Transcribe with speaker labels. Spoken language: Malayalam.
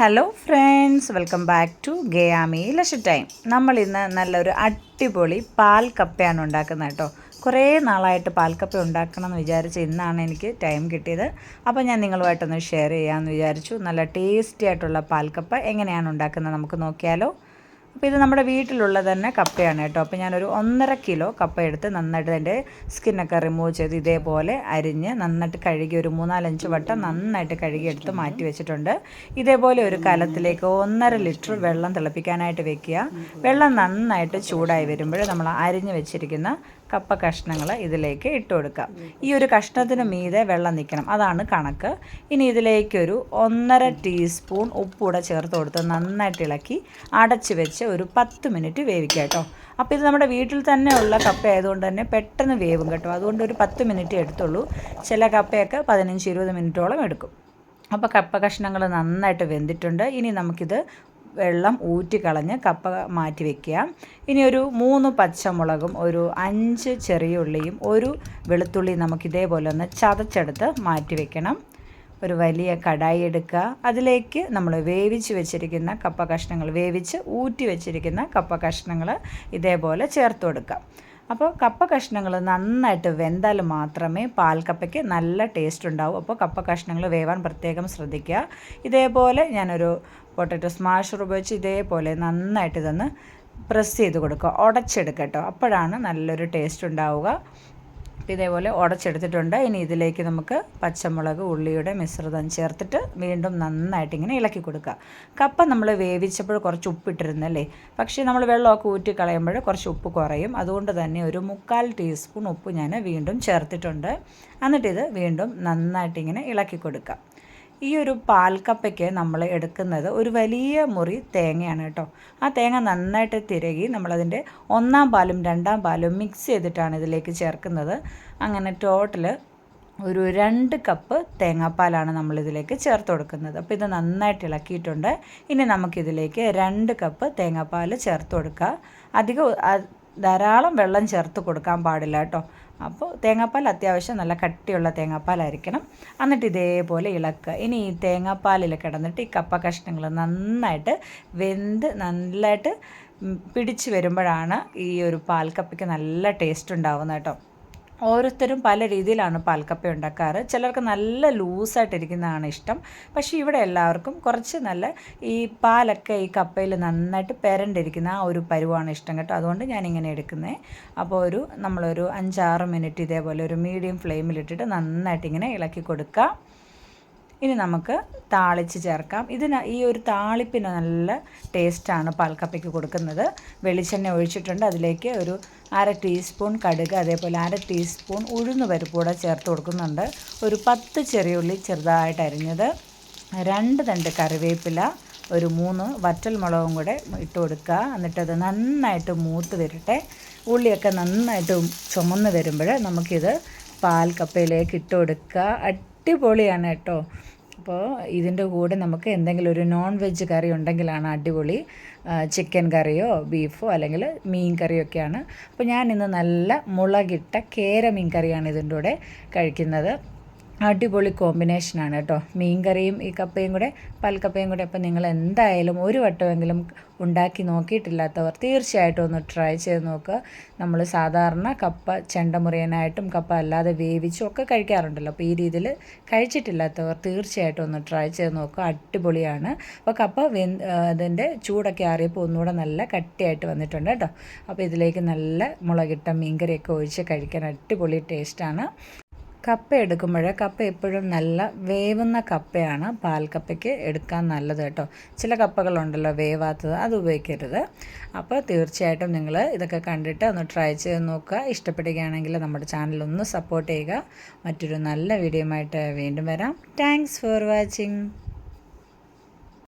Speaker 1: Hello friends welcome back to ഗയാമി ലഷ ടൈം നമ്മൾ ഇന്ന് നല്ലൊരു അടിപൊളി പാൽ കപ്പയാണ് ഉണ്ടാക്കുന്നത് കേട്ടോ. കുറേ നാളായിട്ട് പാൽക്കപ്പ ഉണ്ടാക്കണം എന്ന് വിചാരിച്ച് ഇന്നാണ് എനിക്ക് ടൈം കിട്ടിയത്. അപ്പോൾ ഞാൻ നിങ്ങളുമായിട്ടൊന്ന് ഷെയർ ചെയ്യാമെന്ന് വിചാരിച്ചു. നല്ല ടേസ്റ്റി ആയിട്ടുള്ള പാൽക്കപ്പ എങ്ങനെയാണ് ഉണ്ടാക്കുന്നത് നമുക്ക് നോക്കിയാലോ. അപ്പോൾ ഇത് നമ്മുടെ വീട്ടിലുള്ള തന്നെ കപ്പയാണ് കേട്ടോ. അപ്പോൾ ഞാനൊരു ഒന്നര കിലോ കപ്പ എടുത്ത് നന്നായിട്ട് അതിന്റെ സ്കിന്നൊക്കെ റിമൂവ് ചെയ്ത് ഇതേപോലെ അരിഞ്ഞ് നന്നായിട്ട് കഴുകി ഒരു മൂന്നാലഞ്ച് വട്ടം നന്നായിട്ട് കഴുകി എടുത്ത് മാറ്റി വെച്ചിട്ടുണ്ട്. ഇതേപോലെ ഒരു കലത്തിലേക്ക് ഒന്നര ലിറ്റർ വെള്ളം തിളപ്പിക്കാനായിട്ട് വെക്കുക. വെള്ളം നന്നായിട്ട് ചൂടായി വരുമ്പോൾ നമ്മൾ അരിഞ്ഞ് വെച്ചിരിക്കുന്ന കപ്പ കഷ്ണങ്ങൾ ഇതിലേക്ക് ഇട്ട് കൊടുക്കാം ഈ ഒരു കഷ്ണത്തിന് മീതെ വെള്ളം നിൽക്കണം. അതാണ് കണക്ക്. ഇനി ഇതിലേക്കൊരു ഒന്നര ടീസ്പൂൺ ഉപ്പൂടെ ചേർത്ത് കൊടുത്ത് നന്നായിട്ട് ഇളക്കി അടച്ച് വെച്ച് ഒരു പത്ത് മിനിറ്റ് വേവിക്കുക കേട്ടോ. അപ്പോൾ ഇത് നമ്മുടെ വീട്ടിൽ തന്നെ ഉള്ള കപ്പ ആയതുകൊണ്ട് തന്നെ പെട്ടെന്ന് വേവും കേട്ടോ. അതുകൊണ്ട് ഒരു പത്ത് മിനിറ്റ് എടുത്തുള്ളൂ. ചില കപ്പയൊക്കെ പതിനഞ്ച് ഇരുപത് മിനിറ്റോളം എടുക്കും. അപ്പോൾ കപ്പ കഷ്ണങ്ങൾ നന്നായിട്ട് വെന്തിട്ടുണ്ട്. ഇനി നമുക്കിത് വെള്ളം ഊറ്റിക്കളഞ്ഞ് കപ്പ മാറ്റി വയ്ക്കുക ഇനി ഒരു മൂന്ന് പച്ചമുളകും ഒരു അഞ്ച് ചെറിയ ഉള്ളിയും ഒരു വെളുത്തുള്ളി നമുക്ക് ഇതേപോലെ ഒന്ന് ചതച്ചെടുത്ത് മാറ്റി വയ്ക്കണം ഒരു വലിയ കടായി എടുക്കുക. അതിലേക്ക് നമ്മൾ വേവിച്ച് വെച്ചിരിക്കുന്ന കപ്പ കഷ്ണങ്ങൾ വേവിച്ച് ഊറ്റി വെച്ചിരിക്കുന്ന കപ്പ കഷ്ണങ്ങൾ ഇതേപോലെ ചേർത്ത് കൊടുക്കുക. അപ്പോൾ കപ്പ കഷ്ണങ്ങൾ നന്നായിട്ട് വെന്താൽ മാത്രമേ പാൽക്കപ്പയ്ക്ക് നല്ല ടേസ്റ്റ് ഉണ്ടാവും. അപ്പോൾ കപ്പ കഷ്ണങ്ങൾ വേവാൻ പ്രത്യേകം ശ്രദ്ധിക്കുക. ഇതേപോലെ ഞാനൊരു പൊട്ടറ്റോ സ്മാഷർ ഉപയോഗിച്ച് ഇതേപോലെ നന്നായിട്ട് ഇതൊന്ന് പ്രസ് ചെയ്ത് കൊടുക്കുക. ഉടച്ചെടുക്കട്ടോ കേട്ടോ. അപ്പോഴാണ് നല്ലൊരു ടേസ്റ്റ് ഉണ്ടാവുക. ഇതേപോലെ ഉടച്ചെടുത്തിട്ടുണ്ട് ഇനി ഇതിലേക്ക് നമുക്ക് പച്ചമുളക് ഉള്ളിയുടെ മിശ്രിതം ചേർത്തിട്ട് വീണ്ടും നന്നായിട്ട് ഇങ്ങനെ ഇളക്കി കൊടുക്കുക. കപ്പ നമ്മൾ വേവിച്ചപ്പോൾ കുറച്ച് ഉപ്പിട്ടിരുന്നല്ലേ? പക്ഷേ നമ്മൾ വെള്ളമൊക്കെ ഊറ്റി കളയുമ്പോൾ കുറച്ച് ഉപ്പ് കുറയും. അതുകൊണ്ട് തന്നെ ഒരു മുക്കാൽ ടീസ്പൂൺ ഉപ്പ് ഞാൻ വീണ്ടും ചേർത്തിട്ടുണ്ട്. എന്നിട്ടിത് വീണ്ടും നന്നായിട്ട് ഇങ്ങനെ ഇളക്കി കൊടുക്കുക. ഈ ഒരു പാൽക്കപ്പയ്ക്ക് നമ്മൾ എടുക്കുന്നത് ഒരു വലിയ മുറി തേങ്ങയാണ് കേട്ടോ. ആ തേങ്ങ നന്നായിട്ട് തിരകി നമ്മളതിന്റെ ഒന്നാം പാലും രണ്ടാം പാലും മിക്സ് ചെയ്തിട്ടാണ് ഇതിലേക്ക് ചേർക്കുന്നത്. അങ്ങനെ ടോട്ടൽ ഒരു രണ്ട് കപ്പ് തേങ്ങാപ്പാലാണ് നമ്മളിതിലേക്ക് ചേർത്ത് കൊടുക്കുന്നത്. അപ്പോൾ ഇത് നന്നായിട്ട് ഇളക്കിയിട്ടുണ്ട്. ഇനി നമുക്കിതിലേക്ക് രണ്ട് കപ്പ് തേങ്ങാപ്പാൽ ചേർത്ത് കൊടുക്കുക അധികം ധാരാളം വെള്ളം ചേർത്ത് കൊടുക്കാൻ പാടില്ല കേട്ടോ. അപ്പോൾ തേങ്ങാപ്പാൽ അത്യാവശ്യം നല്ല കട്ടിയുള്ള തേങ്ങാപ്പാലായിരിക്കണം. എന്നിട്ട് ഇതേപോലെ ഇളക്കുക. ഇനി ഈ തേങ്ങാപ്പാലിൽ കിടന്നിട്ട് ഈ കപ്പ കഷ്ണങ്ങൾ നന്നായിട്ട് വെന്ത് നല്ലതായിട്ട് പിടിച്ച് വരുമ്പോഴാണ് ഈ ഒരു പാൽ പാൽക്കപ്പയ്ക്ക് നല്ല ടേസ്റ്റ് ഉണ്ടാവുന്നത് കേട്ടോ. ഓരോരുത്തരും പല രീതിയിലാണ് പാൽക്കപ്പ ഉണ്ടാക്കാറ്. ചിലർക്ക് നല്ല ലൂസായിട്ടിരിക്കുന്നതാണ് ഇഷ്ടം. പക്ഷേ ഇവിടെ എല്ലാവർക്കും കുറച്ച് നല്ല ഈ പാലൊക്കെ ഈ കപ്പയിൽ നന്നായിട്ട് പെരണ്ടിരിക്കുന്ന ആ ഒരു പരുവാണ് ഇഷ്ടം കേട്ടോ. അതുകൊണ്ട് ഞാൻ ഇങ്ങനെ എടുക്കുന്നത് അപ്പോൾ ഒരു നമ്മളൊരു അഞ്ചാറ് മിനിറ്റ് ഇതേപോലെ ഒരു മീഡിയം ഫ്ലെയിമിലിട്ടിട്ട് നന്നായിട്ട് ഇങ്ങനെ ഇളക്കി കൊടുക്കുക ഇനി നമുക്ക് താളിച്ച് ചേർക്കാം. ഇതിന് ഈ ഒരു താളിപ്പിന് നല്ല ടേസ്റ്റാണ് പാൽക്കപ്പയ്ക്ക് കൊടുക്കുന്നത്. വെളിച്ചെണ്ണ ഒഴിച്ചിട്ടുണ്ട്. അതിലേക്ക് ഒരു അര ടീസ്പൂൺ കടുക് അതേപോലെ അര ടീസ്പൂൺ ഉഴുന്ന് പരിപ്പ് കൂടെ ചേർത്ത് കൊടുക്കുന്നുണ്ട്. ഒരു പത്ത് ചെറിയുള്ളി ചെറുതായിട്ട് അരിഞ്ഞത് രണ്ട് തണ്ട് കറിവേപ്പില ഒരു മൂന്ന് വറ്റൽ മുളകും കൂടെ ഇട്ട് കൊടുക്കുക. എന്നിട്ടത് നന്നായിട്ട് മൂത്ത് വരട്ടെ. ഉള്ളിയൊക്കെ നന്നായിട്ട് ചുമന്ന് വരുമ്പോൾ നമുക്കിത് പാൽ കപ്പയിലേക്ക് ഇട്ട് കൊടുക്കുക. അടിപൊളിയാണ് കേട്ടോ. അപ്പോൾ ഇതിന്റെ കൂടെ നമുക്ക് എന്തെങ്കിലും ഒരു നോൺ വെജ് കറി ഉണ്ടെങ്കിലാണ് അടിപൊളി ചിക്കൻ കറിയോ ബീഫോ അല്ലെങ്കിൽ മീൻ കറിയോ ഒക്കെയാണ്. അപ്പോൾ ഞാൻ ഇന്ന് നല്ല മുളകിട്ട കേര മീൻ കറിയാണ് ഇതിന്റെ കൂടെ കഴിക്കുന്നത്. അടിപൊളി കോമ്പിനേഷനാണ് കേട്ടോ. മീൻകറിയും ഈ കപ്പയും കൂടെ പൽക്കപ്പയും കൂടെ അപ്പം നിങ്ങൾ എന്തായാലും ഒരു വട്ടമെങ്കിലും ഉണ്ടാക്കി നോക്കിയിട്ടില്ലാത്തവർ തീർച്ചയായിട്ടും ഒന്ന് ട്രൈ ചെയ്ത് നോക്കുക. നമ്മൾ സാധാരണ കപ്പ ചെണ്ടമുറിയനായിട്ടും കപ്പ അല്ലാതെ വേവിച്ചും ഒക്കെ കഴിക്കാറുണ്ടല്ലോ. അപ്പോൾ ഈ രീതിയിൽ കഴിച്ചിട്ടില്ലാത്തവർ തീർച്ചയായിട്ടും ഒന്ന് ട്രൈ ചെയ്ത് നോക്കുക. അടിപൊളിയാണ്. അപ്പോൾ കപ്പ വെ അതിന്റെ ചൂടൊക്കെ അറിയപ്പോൾ ഒന്നുകൂടെ നല്ല കട്ടിയായിട്ട് വന്നിട്ടുണ്ട് കേട്ടോ. അപ്പോൾ ഇതിലേക്ക് നല്ല മുളകിട്ട മീൻകറിയൊക്കെ ഒഴിച്ച് കഴിക്കാൻ അടിപൊളി ടേസ്റ്റാണ് കപ്പ എടുക്കുമ്പോൾ കപ്പ എപ്പോഴും നല്ല വേവുന്ന കപ്പയാണ്. പാൽക്കപ്പയ്ക്ക് എടുക്കാൻ നല്ലത് കേട്ടോ. ചില കപ്പകളുണ്ടല്ലോ വേവാത്തത് അത് ഉപയോഗിക്കരുത്. അപ്പോൾ തീർച്ചയായിട്ടും നിങ്ങൾ ഇതൊക്കെ കണ്ടിട്ട് ഒന്ന് ട്രൈ ചെയ്ത് നോക്കുക. ഇഷ്ടപ്പെടുകയാണെങ്കിൽ നമ്മുടെ ചാനൽ ഒന്ന് സപ്പോർട്ട് ചെയ്യുക. മറ്റൊരു നല്ല വീഡിയോ വീണ്ടും വരാം. Thanks for watching